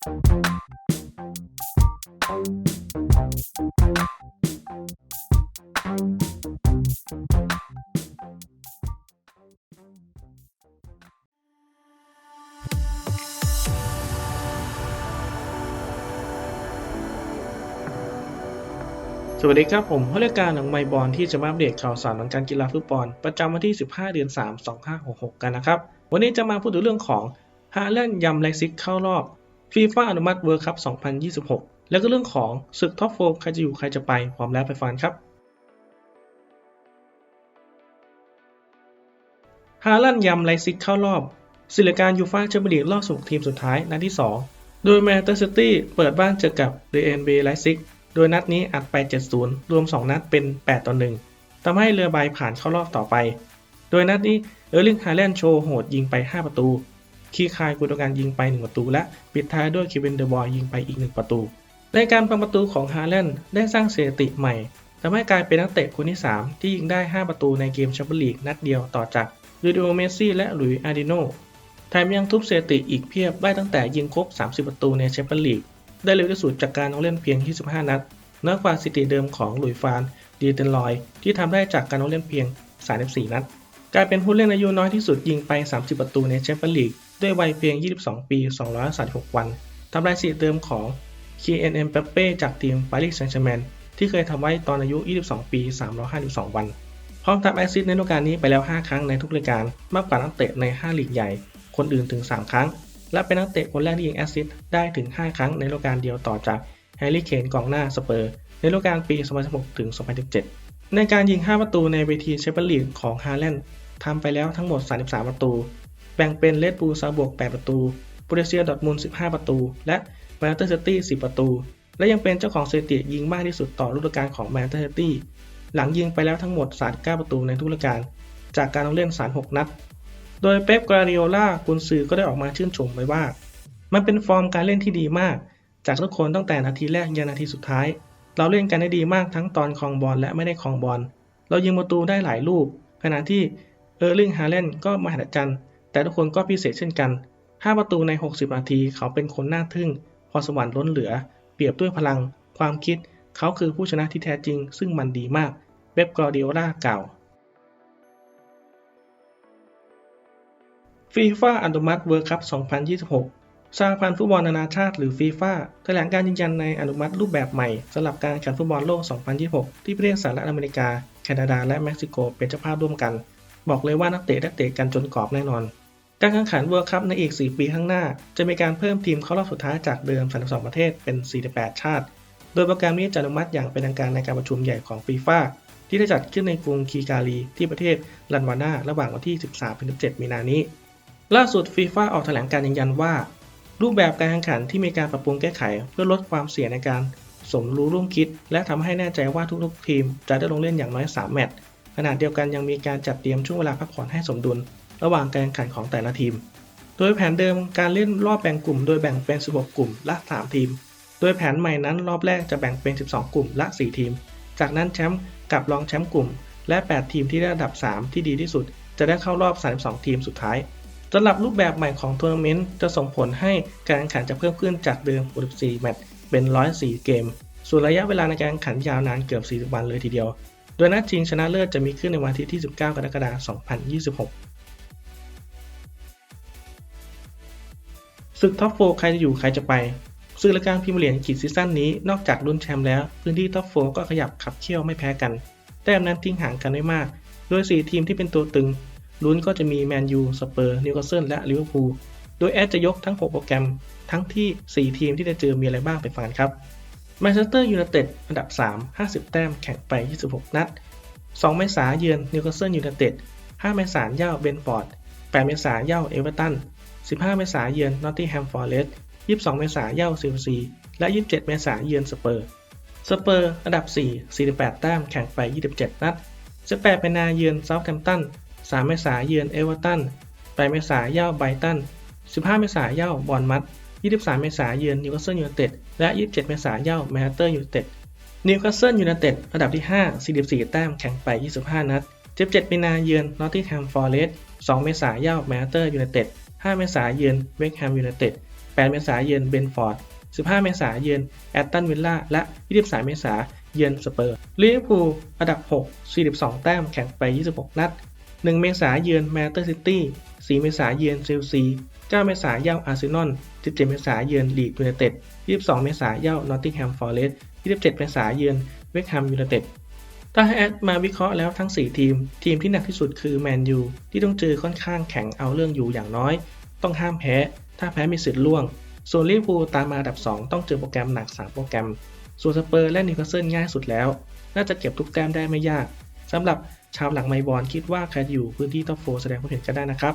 สวัสดีครับ ผมผู้รายการหนังไมบอลที่จะมาอัปเดตข่าวสารทางการกีฬาฟุตบอล ประจำวันที่ 15 เดือน 3 2566 กันนะครับ วันนี้จะมาพูดถึงเรื่องของฮาแลนยำไลซิกเข้ารอบ ฟีฟ่าอนุมัติเวิร์คัพ2026 แล้วก็เรื่องของศึกท็อปโฟใครจะอยู่ใครจะไป พร้อมแล้วไปฟังครับฮาแลนยำไลซิกเข้ารอบศิลิการยูฟ่าแชมเปี้ยนลีกรอบ16ทีมสุดท้ายนัดที่ 2 โดยแมนเชสเตอร์ซิตี้เปิดบ้านเจอกับเรนเบไลซิกโดยนัดนี้อัดไป 7-0 รวม 2 นัดเป็น 8 ต่อ 1ทำให้เรือใบผ่านเข้ารอบต่อไป โดยนัดนี้เออร์ลิงฮาแลนด์โชว์โหดยิงไป 5 ประตู คีคายกุโดการยิงไป 1 ประตู และปิดท้ายด้วยเวนเดอร์บอยยิงไปอีก 1 ประตู ในการปังประตูของฮาแลนด์ได้สร้างสถิติใหม่ทำให้กลายเป็นนักเตะคนที่ 3 ที่ยิงได้ 5 ประตูในเกมแชมเปี้ยนลีกนัดเดียวต่อจากลิโอเมซี่และหลุยอาร์ดิโนแถมยังทุบสถิติอีกเพียบได้ตั้งแต่ยิงครบ 30 ประตูในแชมเปี้ยนลีกได้เร็วที่สุดจากการลงเล่นเพียง 25 นัดน้อยกว่าสถิติเดิมของหลุยฟานดีเทนลอย ที่ทำได้จากการลงเล่นเพียง 34 นัดกลายเป็นผู้เล่นอายุน้อยที่สุดยิงไป 30 ประตูในแชมเปี้ยนลีก ด้วยวัยเพียง 22 ปี 236 วันทำลายสถิติเดิมของคีเอ็นเอ็มเปเป้จากทีมปารีสแซงต์แชร์แมงที่เคยทำไว้ตอนอายุ 22 ปี 352 วัน พร้อมทำแอซิสในฤดูกาลนี้ไปแล้ว 5 ครั้งในทุกรายการ มากกว่านักเตะใน 5 ลีกใหญ่ คนอื่นถึง 3 ครั้ง และเป็นนักเตะคนแรกที่ยิงแอซิสได้ถึง 5 ครั้งในฤดูกาลเดียวต่อจากแฮร์รี่เคนกองหน้าสเปอร์ ในฤดูกาลปี 2016 ถึง 2017 ในการยิง 5 ประตูในเวทีแชมเปี้ยนลีกของฮาแลนด์ทำไปแล้วทั้งหมด 33 ประตู แบ่งเป็นเลดบูลซาบวก 8 ประตูบูเดเซียดอทมุนด์15 ประตู และแมนเชสเตอร์ซิตี้ 10 ประตู และยังเป็นเจ้าของสถิติยิงมากที่สุดต่อฤดูกาลของแมนเชสเตอร์ซิตี้หลังยิงไปแล้วทั้งหมด 39 ประตูในทุกฤดูกาลจากการลงเล่น 36 นัด โดยเป๊ปกวาดิโอลากุนซือก็ได้ออกมาชื่นชมไว้ว่า มันเป็นฟอร์มการเล่นที่ดีมาก จากทุกคนตั้งแต่นาทีแรกยันนาทีสุดท้าย เราเล่นกันได้ดีมากทั้งตอนครองบอลและไม่ได้ครองบอล เรายิงประตูได้หลายลูกขณะที่เออร์ลิงฮาแลนก็มหัศจรรย์ แต่ทุกคนก็พิเศษเช่นกัน 5 ประตูใน 60 นาที เขาเป็นคนน่าทึ่ง พรสวรรค์ล้นเหลือ เปรียบด้วยพลัง ความคิด เขาคือผู้ชนะที่แท้จริง ซึ่งมันดีมากเป๊ปกวาดิโอลากล่าวฟีฟ่าอนุมัติเวิร์คัพ 2026 สหพันธ์ฟุตบอลนานาชาติหรือฟีฟ่าแถลงการยืนยันในอนุมัติรูปแบบใหม่สำหรับการแข่งขันฟุตบอลโลก 2026 ที่ประเทศสหรัฐอเมริกา แคนาดา และเม็กซิโกเป็นเจ้าภาพร่วมกัน บอกเลยว่านักเตะได้เตะกันจนกรอบแน่นอน การแข่งขันเวิร์คัพในอีก 4 ปีข้างหน้า จะมีการเพิ่มทีมเข้ารอบสุดท้ายจากเดิม 32 ประเทศเป็น 48 ชาติ โดยโปรแกรมนี้จะอนุมัติอย่างเป็นทางการในการประชุมใหญ่ของฟีฟ่าที่ได้จัดขึ้นในกรุงคีการีที่ประเทศลันวานาระหว่างวันที่ 13-17 มีนานี้ ล่าสุดฟีฟ่าออกแถลงการยืนยันว่า รูปแบบการแข่งขันที่มีการปรับปรุงแก้ไข เพื่อลดความเสี่ยงในการสมรู้ร่วมคิด และทำให้แน่ใจว่าทุกๆ ทีมจะได้ลงเล่นอย่างน้อย 3 แมตช์ขณะเดียวกันยังมีการจัดเตรียมช่วงเวลาพักผ่อนให้สมดุล ระหว่างการแข่งขันของแต่ละทีม โดยแผนเดิมการเล่นรอบแบ่งกลุ่ม โดยแบ่งเป็น 16 กลุ่มละ 3 ทีม โดยแผนใหม่นั้นรอบแรกจะแบ่งเป็น 12 กลุ่มละ 4 ทีม จากนั้นแชมป์กับรองแชมป์กลุ่ม และ 8 ทีมที่ได้อันดับ 3 ที่ดีที่สุด จะได้เข้ารอบ 32 ทีมสุดท้ายสำหรับรูปแบบใหม่ของทัวร์นาเมนต์จะส่งผลให้การแข่งขันจะเพิ่มขึ้นจากเดิม 64 แมตช์เป็น 104 เกม ส่วนระยะเวลาในการแข่งขันยาวนานเกือบ 40 วันเลยทีเดียว โดยนัดชิงชนะเลิศจะมีขึ้นในวันทิตย์ที่19กรกฎาคม 2026 ศึกท็อปโฟใครจะอยู่ใครจะไปซึ่งรายการพรีเมียร์ลีกอังกฤษซีซั่นนี้นอกจากลุ้นแชมป์แล้ว พื้นที่ท็อปโฟก็ขยับขับเคี่ยวไม่แพ้กัน แต้มนั้นทิ้งห่างกันไม่มาก โดย 4 ทีมที่เป็นตัวตึงลุ้นก็จะมีแมนยูสเปอร์นิวคาสเซิลและลิเวอร์พูลโดยแอดจะยกทั้ง 6 โปรแกรม ทั้งที่ 4 ทีมที่จะเจอมีอะไรบ้างไปฟังกันครับแมนเชสเตอร์ยูไนเต็ดอันดับ 3 50 แต้มแข่งไป 26 นัด 2 เมษายนเยือนนิวคาสเซิลยูไนเต็ด 5 เมษายนเย่าเบนฟอร์ด 8 เมษายนเย่าเอเวอร์ตัน 15 เมษายนเยือนนอตติงแฮมฟอร์เรสต์22 เมษายนเย่าซิลซี และ 27 เมษายนเยือนสเปอร์ สเปอร์ อันดับ 4 48 แต้มแข่งไป 27 นัด 18เป็นนเยือนเซาท์แฮมป์ตัน 3 เมษายนเยือนเอเวอร์ตัน 8 เมษายนเย่าไบรตัน 15 เมษายนเย่าบอร์นมัธ23 เมษายนเยือนนิวคาสเซิลยูไนเต็ด และ 27 เมษายนเย่าแมนเชสเตอร์ยูไนเต็ด นิวคาสเซิลยูไนเต็ด อันดับที่ 5 44 แต้มแข่งไป 25 นัด 17 เมีนเยือนนอตติงแฮมฟอร์เรสต์2 เมษายนเย่าแมนเชสเตอร์ยูไนเต็ด 5 เมษายนเยือนเวกแฮมยูไนเต็ด 8 เมษายนเบนฟอร์ด 15 เมษายนแอตตันวิลล่า และ 23 เมษายนสเปอร์ ลิเวอร์พูลอันดับ 6 42 แต้มแข่งไป 26 นัด 1 เมษายนแมนเชสเตอร์ซิตี้ 4 เมษายนเชลซี 9 เมษายนอาร์เซนอล 17 เมษายนลีดยูไนเต็ด 22 เมษายนนอตติงแฮมฟอร์เรสต์27 เมษายนเวสต์แฮมยูไนเต็ด ถ้าให้แอดมาวิเคราะห์แล้วทั้ง 4 ทีม ทีมที่หนักที่สุดคือแมนยูที่ต้องเจอค่อนข้างแข็งเอาเรื่องอยู่อย่างน้อย ต้องห้ามแพ้ ถ้าแพ้มีสิทธิ์ล่วง ส่วนลิเวอร์พูลตามมาอันดับ 2 ต้องเจอโปรแกรมหนัก 3 โปรแกรม ส่วนสเปอร์และนิวคาสเซิลง่ายสุดแล้ว น่าจะเก็บทุกแต้มได้ไม่ยากสำหรับชาวหลังไมบอลคิดว่าใครอยู่พื้นที่ท็อปโฟแสดงความเห็นกันได้นะครับ